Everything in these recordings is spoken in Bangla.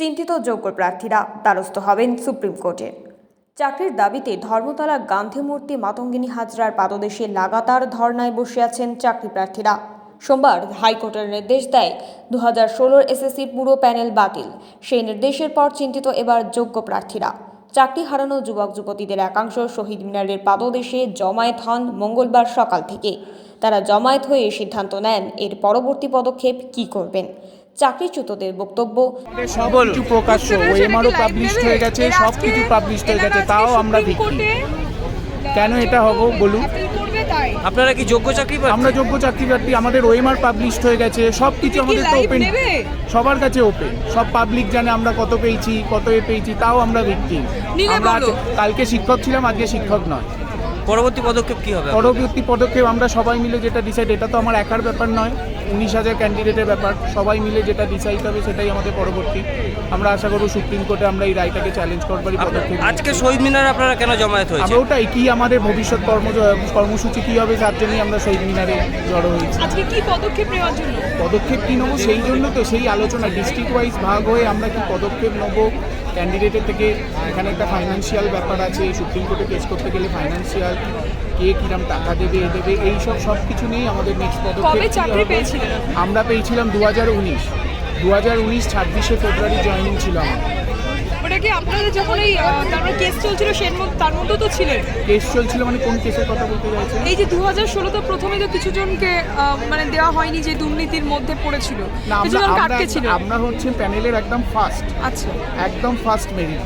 চিন্তিত যোগ্য প্রার্থীরা দ্বারস্থ হবেন সুপ্রিম কোর্টের চাকরির দাবিতে ধর্মতলা গান্ধী মূর্তি মাতঙ্গিনী হাজরার পাদদেশে লাগাতার ধর্নায় বসে আছেন চাকরি প্রার্থীরা। সোমবার হাইকোর্টের নির্দেশ দেয় দু হাজার ষোলোর এসএসসির পুরো প্যানেল বাতিল। সেই নির্দেশের পর চিন্তিত এবার যোগ্য প্রার্থীরা। চাকরি হারানো যুবক যুবতীদের একাংশ শহীদ মিনারের পাদদেশে জমায়েত হন মঙ্গলবার সকাল থেকে। তারা জমায়েত হয়ে সিদ্ধান্ত নেন এর পরবর্তী পদক্ষেপ কী করবেন। চাকরিচ্যুতদের বক্তব্য। সব কিছু প্রকাশ্য। ওএমআরও পাবলিশ হয়ে গেছে সব কিছু পাবলিশ হয়ে গেছে তাও আমরা ভিত্তি কেন এটা হব বলুন। আপনারা কি যোগ্য চাকরি আমরা যোগ্য চাকরি প্রার্থী আমাদের ওএমআর পাবলিশড হয়ে গেছে সব কিছু আমাদের তো ওপেন সবার কাছে ওপেন সব পাবলিক জানে আমরা কত পেয়েছি কত এ পেয়েছি তাও আমরা ভিত্তি আমরা কালকে শিক্ষক ছিলাম আজকে শিক্ষক নয়। পরবর্তী পদক্ষেপ কি হবে পরবর্তী পদক্ষেপ আমরা সবাই মিলে যেটা ডিসাইড এটা তো আমার একার ব্যাপার নয় উনিশ হাজার ক্যান্ডিডেটের ব্যাপার। সবাই মিলে যেটা ডিসাইড হবে সেটাই আমাদের পরবর্তী। আমরা আশা করব সুপ্রিম কোর্টে আমরা এই রায়টাকে চ্যালেঞ্জ করবারই পদক্ষেপ আজকে শহীদ মিনারে আপনারা কেন জমায়েত হয়েছে আমরা ওটাই কি আমাদের ভবিষ্যৎ কর্ম কর্মসূচি কি হবে তার জন্যই আমরা শহীদ মিনারে জড়ো হয়েছি। আজকে কি পদক্ষেপ নেওয়ার জন্য? পদক্ষেপ কি নেব সেই জন্য তো সেই আলোচনা ডিস্ট্রিক্ট ওয়াইজ ভাগ হয়ে আমরা কি পদক্ষেপ নেব ক্যান্ডিডেটের থেকে এখানে একটা ফাইন্যান্সিয়াল ব্যাপার আছে সুপ্রিম কোর্টে কেস করতে গেলে ফাইন্যান্সিয়াল কে কিরম টাকা দেবে এ দেবে এইসব সব কিছু নিয়েই আমাদের নেক্সট পদক্ষেপ আমরা পেয়েছিলাম দু হাজার উনিশ। দু হাজার উনিশ ছাব্বিশে ফেব্রুয়ারি জয়নিং ছিল আমার। ওটা কি আপনাদের যখন এই তারপরে কেস চলছিল সের মধ্যে তার মধ্যেও তো ছিলেন? কেস চলছিল মানে কোন কেসের কথা বলতে চাইছেন? এই যে দু হাজার ষোলোতে প্রথমে তো কিছু জনকে মানে দেওয়া হয়নি যে দুর্নীতির মধ্যে পড়েছিল কিছু জন কাটকে ছিল? আমরা হচ্ছে প্যানেলের একদম ফার্স্ট আচ্ছা। একদম ফার্স্ট মেরিট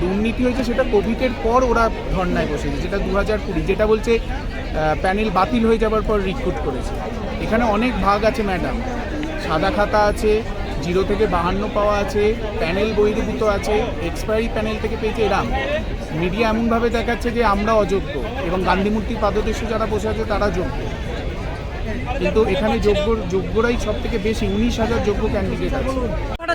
দুর্নীতি হয়েছে সেটা কোভিডের পর ওরা ধর্নায় বসেছে যেটা দু হাজার কুড়ি যেটা বলছে প্যানেল বাতিল হয়ে যাওয়ার পর রিক্রুট করেছে। এখানে অনেক ভাগ আছে ম্যাডাম সাদা খাতা আছে জিরো থেকে বাহান্ন পাওয়া আছে, প্যানেল বহির্ভূত আছে এক্সপায়ারি প্যানেল থেকে পেয়েছে এরাম। মিডিয়া এমনভাবে দেখাচ্ছে যে আমরা অযোগ্য, এবং গান্ধীমূর্তির পাদদেশে যারা বসে আছে তারা যোগ্য। কিন্তু এখানে যোগ্য যোগ্যরাই সব থেকে বেশি উনিশ হাজার যোগ্য ক্যান্ডিডেট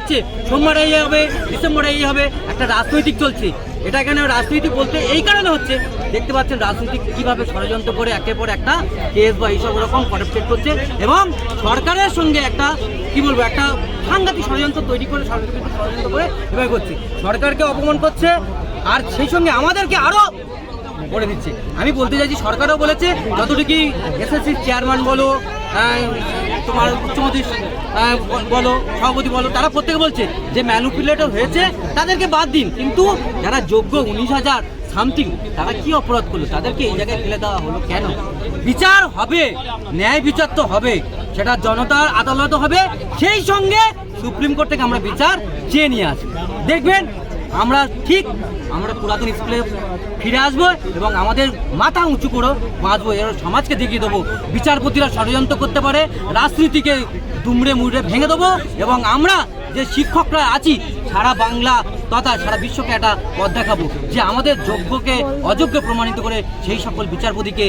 আছে। সোমবারে এই হবে, ডিসেম্বরে এই হবে, একটা রাজনৈতিক চলছে। এটা এখানে রাজনীতি বলতে এই কারণে হচ্ছে, দেখতে পাচ্ছেন রাজনৈতিক কীভাবে ষড়যন্ত্র করে একের পর একটা কেস বা এইসব রকম কনসেপ্ট করছে এবং সরকারের সঙ্গে একটা, কি বলব, একটা সাংঘাতিক ষড়যন্ত্র তৈরি করে সরকারকে ষড়যন্ত্র করে এভাবে করছে। সরকারকে অপমান করছে, আর সেই সঙ্গে আমাদেরকে আরও করে দিচ্ছে। আমি বলতে চাইছি সরকারও বলেছে যতটুকু এসএসসি চেয়ারম্যান বলো আহ, তোমার মুখ্যমন্ত্রী আহ, বলো সভাপতি বলো তারা প্রত্যেকে বলছে যে ম্যানুপুলেটর হয়েছে তাদেরকে বাদ দিন। কিন্তু যারা যোগ্য উনিশ হাজার সামথিং তারা কি অপরাধ করল? তাদেরকে এই জায়গায় ফেলে দেওয়া হলো কেন? বিচার হবে ন্যায় বিচার তো হবে সেটা জনতার আদালত হবে সেই সঙ্গে সুপ্রিম কোর্ট থেকে আমরা বিচার চেয়ে নিয়ে আসব। দেখবেন আমরা ঠিক আমরা পুরাতন স্কুলে ফিরে আসব এবং আমাদের মাথা উঁচু করে বাঁচবো এর সমাজকে দেখিয়ে দেবো। বিচারপতিরা ষড়যন্ত্র করতে পারে, রাজনীতিকে দুমড়ে মুড়ে ভেঙে দেবো এবং আমরা যে শিক্ষকরা আছি, সারা বাংলা তথা সারা বিশ্বকে একটা পথ দেখাবো যে আমাদের যোগ্যকে অযোগ্য প্রমাণিত করে সেই সকল বিচারপতিকে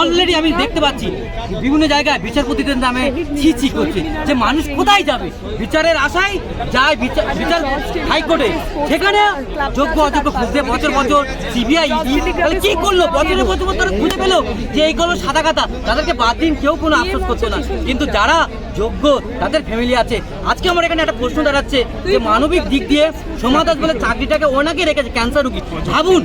অলরেডি আমি দেখতে পাচ্ছি, বিভিন্ন জায়গায় বিচারপতিদের নামে ছি ছি করছে, যে মানুষ কোথায় যাবে? বিচারের আশায় যায় বিচার বিচার হাইকোর্টে, সেখানে যোগ্য অযোগ্য খুঁজতে বছর বছর সিবিআই কি করল? বছরের বছর বছর খুঁজে পেল যে এইগুলো সাদা কাটা তাদেরকে বাদ দিন, কেউ কোনো আফসোস করতো না। কিন্তু যারা যোগ্য তাদের ফ্যামিলি আছে। আজকে আমার এখানে একটা প্রশ্ন দাঁড়াচ্ছে যে মানবিক দিক দিয়ে সোমা দাস বলে চাকরিটাকে ওনাকে রেখেছে ক্যান্সার রুগী। ভাবুন,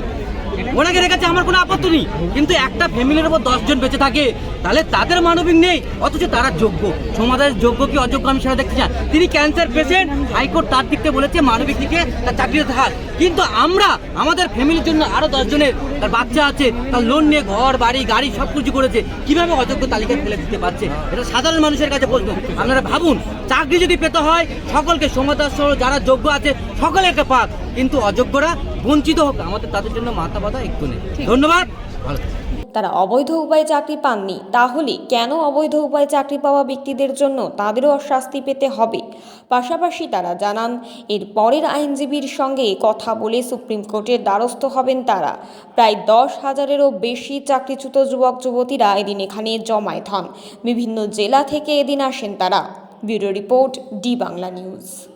ওনাকে রেখেছে আমার কোনো আপত্তি নেই, কিন্তু একটা ফ্যামিলির উপর দশজন বেঁচে থাকে, তাহলে তাদের মানবিক নেই, অথচ তারা যোগ্য। সমাজের যোগ্য কি অযোগ্য আমি সেটা দেখতে চাই তিনি ক্যান্সার পেশেন্ট হাইকোর্ট তার দিক থেকে বলেছে মানবিক দিকে তার চাকরিতে থাক কিন্তু আমরা আমাদের ফ্যামিলির জন্য আরও দশজনের তার বাচ্চা আছে তার লোন নিয়ে ঘর বাড়ি গাড়ি সব কিছু করেছে কীভাবে অযোগ্য তালিকায় ফেলে দিতে পারছে? এটা সাধারণ মানুষের কাছে প্রশ্ন। আপনারা ভাবুন চাকরি যদি পেতে হয় সকলকে সমাদাস সহ যারা যোগ্য আছে সকলেরকে পাক। কিন্তু অযোগ্যরা বঞ্চিত হোক আমাদের তাদের জন্য মাথা বাধা একটু নেই। ধন্যবাদ। ভালো। তারা অবৈধ উপায়ে চাকরি পাননি, তাহলে কেন অবৈধ উপায়ে চাকরি পাওয়া ব্যক্তিদের জন্য তাদেরও শাস্তি পেতে হবে? পাশাপাশি তারা জানান, এর পরের আইনজীবীর সঙ্গে কথা বলে সুপ্রিম কোর্টের দ্বারস্থ হবেন তারা। প্রায় দশ হাজারেরও বেশি চাকরিচ্যুত যুবক, যুবতীরা এদিন এখানে জমায়েত হন। বিভিন্ন জেলা থেকে এদিন আসেন তারা। Bureau report D Bangla news.